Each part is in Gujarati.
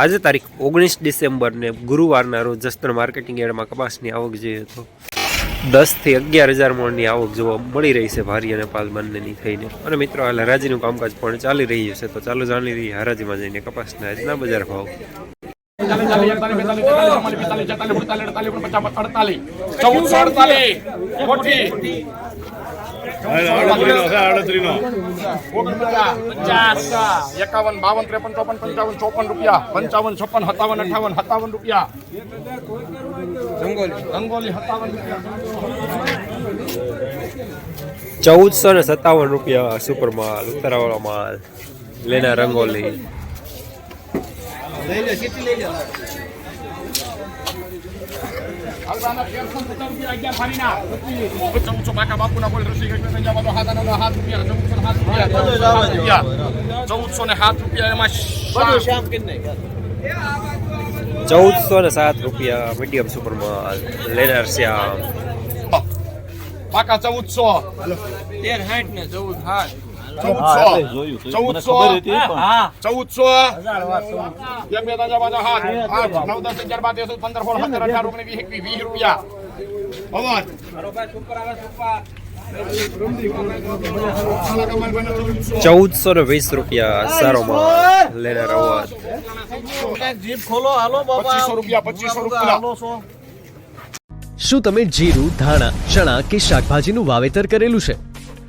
આજે તારીખ ઓગણીસ ડિસેમ્બરને ગુરુવારના રોજ જસ્તર માર્કેટિંગ યાર્ડમાં કપાસની આવક જોઈએ તો દસથી અગિયાર હજાર મણની આવક જોવા મળી રહી છે ભારી અને પાલ બંનેની થઈને. અને મિત્રો, હાલ હરાજીનું કામકાજ પણ ચાલી રહ્યું છે, તો ચાલો જાણી રહીએ હરાજીમાં જઈને કપાસના આજના બજાર ભાવ. ચૌદસો અડતાલીસ એકાવન બાવન ત્રેપન ચોપન પંચાવન ચોપન રૂપિયા. પંચાવન છપ્પન સત્તાવન અઠાવન સત્તાવન રૂપિયા. રંગોલી. સત્તાવન ચૌદસો ને સત્તાવન રૂપિયા સુપર માલ ઉતરાવાળો માલ લેના રંગોલી. લઈ રૂપિયા અગિયાર ફાડીના ચૌદસો બાકા બાપુના બોલ રસી હાથ રૂપિયા ચૌદસો ને સાત રૂપિયા એમાં ચૌદસો ને સાત રૂપિયા મીડિયમ સુપર માલ લેનાર શ્યામ બાકા ચૌદસો તેર સાઠ ને ચૌદ સાઠ ચૌદસો. ચૌદસો. ચૌદસો. બે બે ત્રણ પાંચ આઠ આઠ નવ દસ અગિયાર બાર તેર પંદર સોળ સત્તર અઢાર ઓગણીસ વીસ એકવીસ વીસ રૂપિયા. અવાજ. ચૌદસો ને વીસ રૂપિયા સારો માલ લેનાર અવાજ. જીપ ખોલો હાલો પચીસો રૂપિયા પચીસો રૂપિયા. શું તમે જીરું ધાણા ચણા કે શાકભાજીનું વાવેતર કરેલું છે?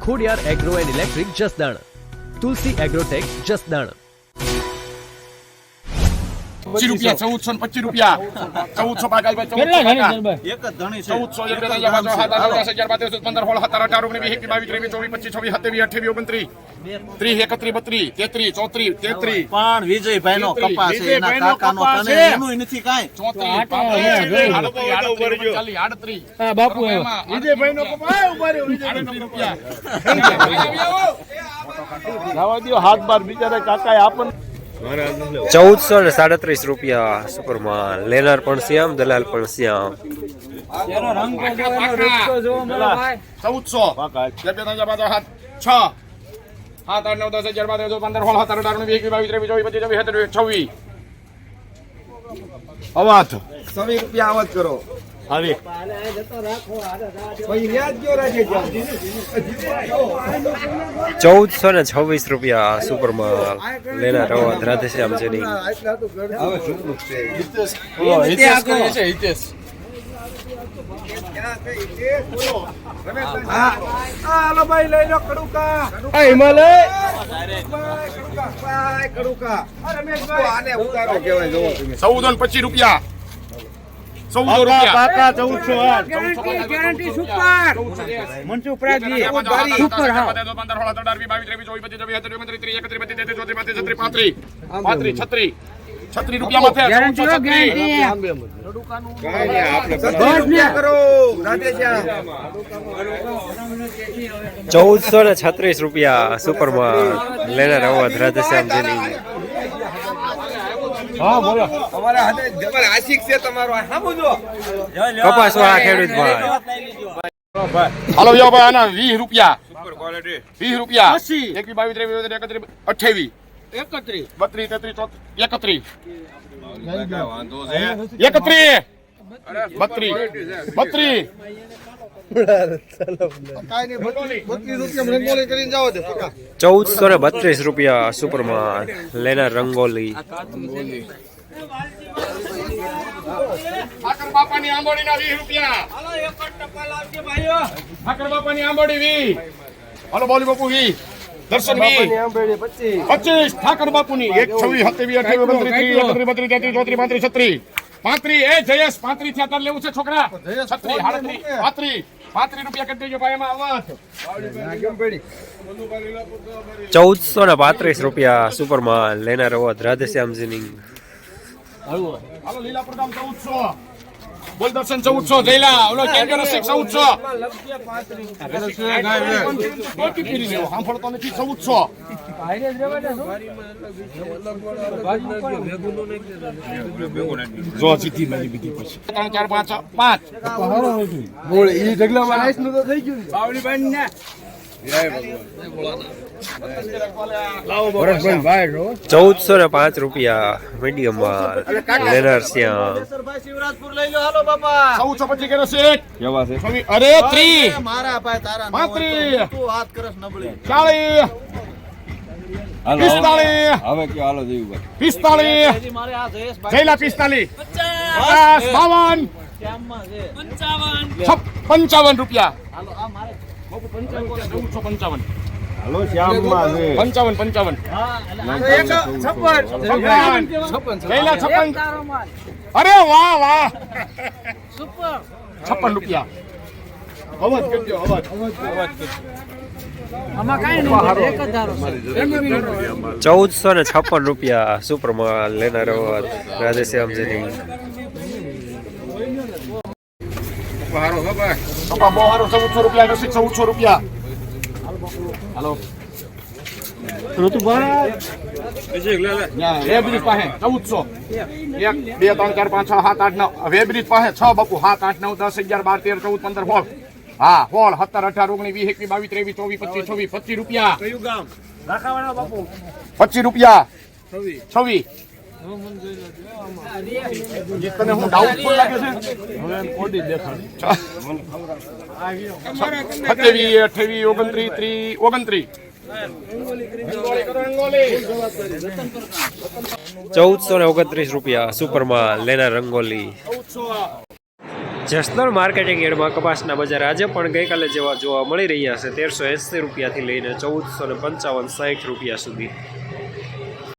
Khodiyar agro and electric Jasdan. Tulsi agrotech Jasdan. પચીસ રૂપિયા ચૌદસો ને પચીસ રૂપિયા. ચૌદસો સો ચૌદસો ચૌદસો બાર ચૌદ પંદર સોળ સત્તર અઢાર ઓગણીસ વીસ એકવીસ બાવીસ ત્રેવીસ ચોવીસ પચીસ છવ્વીસ સત્યાવીસ અઠ્યાવીસ ઓગણત્રીસ. ત્રીસ એકત્રીસ બત્રીસ તેત્રીસ ચોત્રીસ તેત્રીસ. પણ વિજયભાઈ નો કપાસ છે. એના વિજયભાઈનો કાકાનો કપાસ તને નથી કાંઈ. ચોત્રીસ આડત્રીસ આડત્રીસ. વિજયભાઈ નો આડત્રીસ. રૂપિયા. ચૌદસો ને સાડત્રીસ રૂપિયા સુપર માલ લેનાર પણ શ્યામ દલાલ પણ શ્યામ. ચૌદસો. છ. સાત આઠ નવ દસ અગિયાર બાર તેર પંદર સોળ સત્તર અઢાર વીસ બાવીસ ત્રેવીસ ચોવીસ પચીસ છવ્વીસ સત્યાવીસ છવ્વીસ અવાજ. ચૌદસો ને છવ્વીસ રૂપિયા સુપર માલ રાધેશ્યામ જેની. હિતેશ. કરીએ છે? હિતેશ. ચૌદ પચીસ રૂપિયા. ચૌદસો રૂપિયા. ચૌદસો guarantee super Mansukh Pragji super હા. પંદર સોળ સત્તર અઢાર વીસ બાવીસ ત્રેવીસ ચોવીસ પચીસ છવ્વીસ સત્યાવીસ ઓગણત્રીસ ત્રીસ એકત્રીસ બત્રીસ તેત્રીસ ચોત્રીસ પાંત્રીસ છત્રીસ પાંત્રીસ પાંત્રીસ છત્રીસ. છત્રીસ રૂપિયા માં ચૌદસો ને. છત્રીસ રૂપિયા સુપર માલ લેનાર અવાજ રાધેશ્યામ જેની અમારા હાથે જબર આશિક છે તમારો. હા બોલો. કપાસ વાળા ખેડૂત ભાઈ. હાલો યો ભાઈ આના વીસ રૂપિયા. વીસ રૂપિયા. અસી. એકવી બાવીસ ત્રેવીસ ચોવીસ, એકત્રીસ અઠ્યાવીસ. એકત્રીસ. બત્રીસ તેત્રીસ ચોત્રીસ એકત્રીસ. એકત્રીસ. બત્રીસ. બત્રીસ. ચૌદસો ને બત્રીસ રૂપિયા સુપરમાન લેના રંગોલી. ઠાકર બાપાની આંબોડીના વીસ રૂપિયા. ઠાકર બાપાની આંબોડી વીસ. હાલો બોલી બાપુ વીસ. દર્શન પચીસ. ઠાકર બાપુની એક છવ્વીસ સત્યાવીસ અઠાવીસ ઓગણત્રીસ ત્રીસ એકત્રીસ બત્રીસ તેત્રીસ ચોત્રીસ પાંત્રીસ છત્રીસ. પાંત્રીસ એ જયેશ. પાંત્રીસથી અત્યારે લેવું છે છોકરા. છત્રી પાંત્રીસ. પાંત્રીસ રૂપિયા કરી દેજો ભાઈ એમાં આવત ચૌદસો ને પાંત્રીસ રૂપિયા સુપરમાં લેનાર અવધ રાધેશ્યામજીની હાલો ચૌદસો. બોલ દર્શન ચૌદસો જયલા ઓલો કેન્દ્ર રસિક ચૌદસો સાંભળતો નથી ચૌદસો જો જીતી મારી બીજી પછી ત્રણ ચાર પાંચ પાંચ ચૌદસો ને પાંચ રૂપિયા મીડિયમમાં લેનાર શ્યામ શિવરાજપુર લઈ લો હાલો બાપા ચૌદસો પછી કે રસિક છવ્વીસ, અરે મારા ભાઈ તારા. હોય તો હાથ કરસ નબળી ચાલીસ પિસ્તાલીસ હવે કયો હાલો પિસ્તાલીસ જયલા પિસ્તાલીસ. પચાસ. બાવન. છપ- પંચાવન રૂપિયા. હાલો આ મારે ચૌદસો પંચાવન હાલો શ્યામમાં છે પંચાવન પંચાવન છપ્પન અરે વાહ વાહ છપ્પન રૂપિયા અવાજ કરજો અવાજ ચૌદસો ને છપ્પન રૂપિયા સુપરમાન લેનાર પપ્પા બહુ સારું ચૌદસો રૂપિયા રસીદ ચૌદસો રૂપિયા. હાલો. વેબ્રિજ પાસે ચૌદસો. એક બે ત્રણ ચાર પાંચ છ સાત આઠ નવ વેબ્રિજ પાસે છ બાપુ સાત આઠ નવ દસ અગિયાર બાર તેર ચૌદ પંદર સોળ. હા સોળ સત્તર અઢાર ઓગણીસ વીસ એકવીસ બાવીસ ત્રેવીસ ચોવીસ પચીસ છવ્વીસ પચીસ રૂપિયા. કયું ગામ? પચીસ રૂપિયા. છવ્વીસ. તને હું ડાઉટફુલ લાગે છે? અઠાવીસ ઓગણત્રીસ ત્રીસ ઓગણત્રીસ. ચૌદસો ને ઓગણત્રીસ રૂપિયા સુપરમાં લેના રંગોલી. જસદણ માર્કેટિંગ એડમાં કપાસના બજાર આજે પણ ગઈકાલે જેવા જોવા મળી રહ્યા છે. તેરસો એંસી રૂપિયાથી લઈને ચૌદસો ને પંચાવન સાઠ રૂપિયા સુધી.